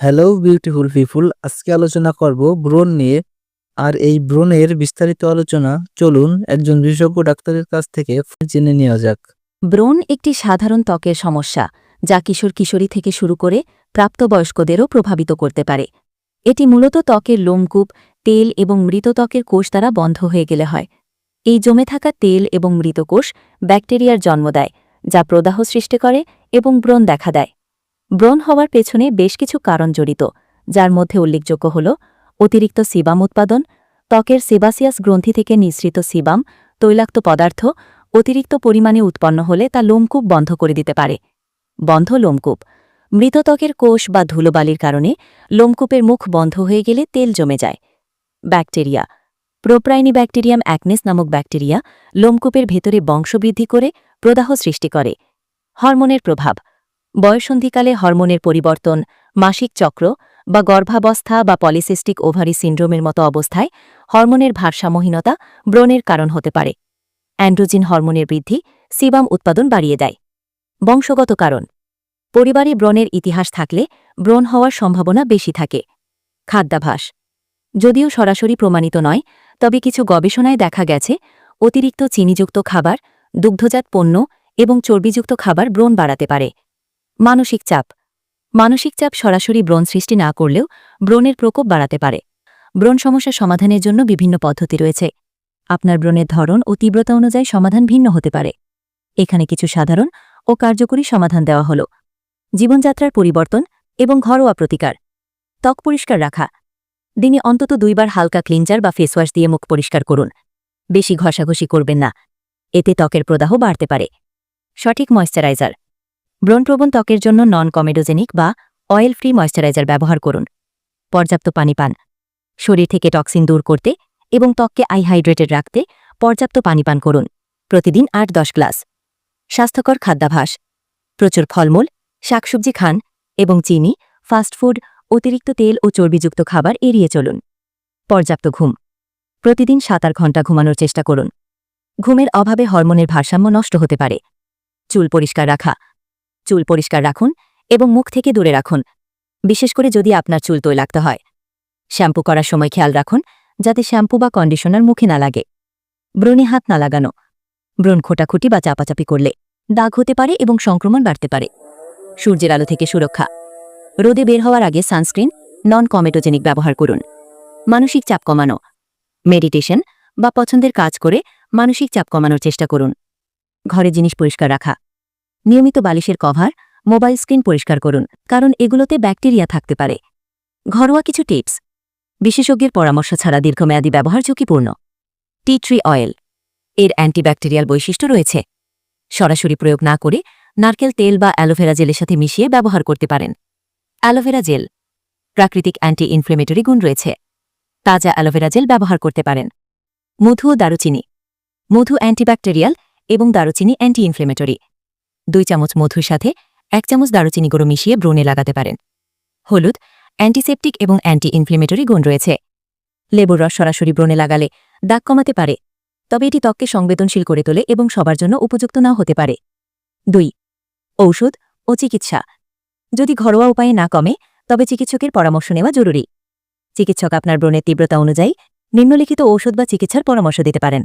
Hello beautiful পিপুল আজকে আলোচনা করব ব্রণ নিয়ে। আর এই ব্রণের বিস্তারিত আলোচনা, চলুন একজন বিশেষজ্ঞ ডাক্তারের কাছ থেকে জেনে নেওয়া যাক। ব্রণ একটি সাধারণ ত্বকের সমস্যা, যা কিশোর কিশোরী থেকে শুরু করে প্রাপ্তবয়স্কদেরও প্রভাবিত করতে পারে। এটি মূলত ত্বকের লোমকূপ, তেল এবং মৃত ত্বকের কোষ দ্বারা বন্ধ হয়ে গেলে হয়। এই জমে থাকা তেল এবং মৃত কোষ ব্যাকটেরিয়ার জন্ম দেয়, যা প্রদাহ সৃষ্টি করে এবং ব্রণ দেখা দেয়। ব্রণ হওয়ার পেছনে বেশ কিছু কারণ জড়িত, যার মধ্যে উল্লেখযোগ্য হল অতিরিক্ত সিবাম উৎপাদন, ত্বকের সেবাসিয়াস গ্রন্থি থেকে নিঃসৃত সিবাম, তৈলাক্ত পদার্থ, অতিরিক্ত পরিমাণে উৎপন্ন হলে তা লোমকূপ বন্ধ করে দিতে পারে। বন্ধ লোমকূপ। মৃত ত্বকের কোষ বা ধুলোবালির কারণে লোমকূপের মুখ বন্ধ হয়ে গেলে তেল জমে যায়। ব্যাকটেরিয়া। প্রোপ্রাইনি ব্যাকটেরিয়াম অ্যাকনেস নামক ব্যাকটেরিয়া লোমকূপের ভেতরে বংশবৃদ্ধি করে প্রদাহ সৃষ্টি করে। হরমোনের প্রভাব। বয়সন্ধিকালে হরমোনের পরিবর্তন, মাসিক চক্র বা গর্ভাবস্থা বা পলিসিস্টিক ওভারি সিন্ড্রোমের মতো অবস্থায় হরমোনের ভারসাম্যহীনতা ব্রণের কারণ হতে পারে। অ্যান্ড্রোজিন হরমোনের বৃদ্ধি সিবাম উৎপাদন বাড়িয়ে দেয়। বংশগত কারণ, পরিবারে ব্রণের ইতিহাস থাকলে ব্রণ হওয়ার সম্ভাবনা বেশি থাকে। খাদ্যাভাস, যদিও সরাসরি প্রমাণিত নয়, তবে কিছু গবেষণায় দেখা গেছে, অতিরিক্ত চিনিযুক্ত খাবার, দুগ্ধজাত পণ্য এবং চর্বিযুক্ত খাবার ব্রণ বাড়াতে পারে। মানসিক চাপ। মানসিক চাপ সরাসরি ব্রণ সৃষ্টি না করলেও ব্রণের প্রকোপ বাড়াতে পারে। ব্রণ সমস্যা সমাধানের জন্য বিভিন্ন পদ্ধতি রয়েছে। আপনার ব্রণের ধরন ও তীব্রতা অনুযায়ী সমাধান ভিন্ন হতে পারে। এখানে কিছু সাধারণ ও কার্যকরী সমাধান দেওয়া হল। জীবনযাত্রার পরিবর্তন এবং ঘরোয়া প্রতিকার। ত্বক পরিষ্কার রাখা। দিনে অন্তত দুইবার হালকা ক্লিনজার বা ফেসওয়াশ দিয়ে মুখ পরিষ্কার করুন। বেশি ঘষাঘষি করবেন না। এতে ত্বকের প্রদাহ বাড়তে পারে। সঠিক ময়শ্চারাইজার। ব্রণপ্রবণ ত্বকের জন্য নন কমেডোজেনিক বা অয়েল ফ্রি ময়শ্চারাইজার ব্যবহার করুন। পর্যাপ্ত পানি পান। শরীর থেকে টক্সিন দূর করতে এবং ত্বককে আইহাইড্রেটেড রাখতে পর্যাপ্ত পানি পান করুন। প্রতিদিন আট দশ গ্লাস। স্বাস্থ্যকর খাদ্যাভাস প্রচুর ফলমূল, শাকসবজি খান এবং চিনি ফাস্টফুড অতিরিক্ত তেল ও চর্বিযুক্ত খাবার এড়িয়ে চলুন। পর্যাপ্ত ঘুম। প্রতিদিন সাত আট ঘণ্টা ঘুমানোর চেষ্টা করুন। ঘুমের অভাবে হরমোনের ভারসাম্য নষ্ট হতে পারে। চুল পরিষ্কার রাখা চুল পরিষ্কার রাখুন এবং মুখ থেকে দূরে রাখুন, বিশেষ করে যদি আপনার চুল তৈলাক্ত হয়। শ্যাম্পু করার সময় খেয়াল রাখুন যাতে শ্যাম্পু বা কন্ডিশনার মুখে না লাগে। ব্রণে হাত না লাগানো। ব্রণ খোটাখুটি বা চাপাচাপি করলে দাগ হতে পারে এবং সংক্রমণ বাড়তে পারে। সূর্যের আলো থেকে সুরক্ষা। রোদে বের হওয়ার আগে সানস্ক্রিন নন কমেটোজেনিক ব্যবহার করুন। মানসিক চাপ কমানো। মেডিটেশন বা পছন্দের কাজ করে মানসিক চাপ কমানোর চেষ্টা করুন। ঘরে জিনিস পরিষ্কার রাখা। নিয়মিত বালিশের কভার, মোবাইল স্ক্রিন পরিষ্কার করুন, কারণ এগুলোতে ব্যাকটেরিয়া থাকতে পারে। ঘরোয়া কিছু টিপস। বিশেষজ্ঞের পরামর্শ ছাড়া দীর্ঘমেয়াদী ব্যবহার ঝুঁকিপূর্ণ। Tea tree oil. এর অ্যান্টিব্যাকটেরিয়াল বৈশিষ্ট্য রয়েছে। সরাসরি প্রয়োগ না করে নারকেল তেল বা অ্যালোভেরা জেলের সাথে মিশিয়ে ব্যবহার করতে পারেন। Aloe vera gel. প্রাকৃতিক অ্যান্টি ইনফ্লেমেটরি গুণ রয়েছে। তাজা অ্যালোভেরা জেল ব্যবহার করতে পারেন। মধু ও দারুচিনি। মধু অ্যান্টিব্যাকটেরিয়াল এবং দারুচিনি অ্যান্টি ইনফ্লেমেটরি দুই চামচ মধুর সাথে এক চামচ দারুচিনি গুঁড়ো মিশিয়ে ব্রণে লাগাতে পারেন। হলুদ অ্যান্টিসেপটিক এবং অ্যান্টি ইনফ্লেমেটরি গুণ রয়েছে। লেবুর রস সরাসরি ব্রণে লাগালে দাগ কমাতে পারে, তবে এটি ত্বককে সংবেদনশীল করে তোলে এবং সবার জন্য উপযুক্ত নাও হতে পারে। দুই, ঔষধ ও চিকিৎসা। যদি ঘরোয়া উপায়ে না কমে, তবে চিকিৎসকের পরামর্শ নেওয়া জরুরি। চিকিৎসক আপনার ব্রণের তীব্রতা অনুযায়ী নিম্নলিখিত ঔষধ বা চিকিৎসার পরামর্শ দিতে পারেন।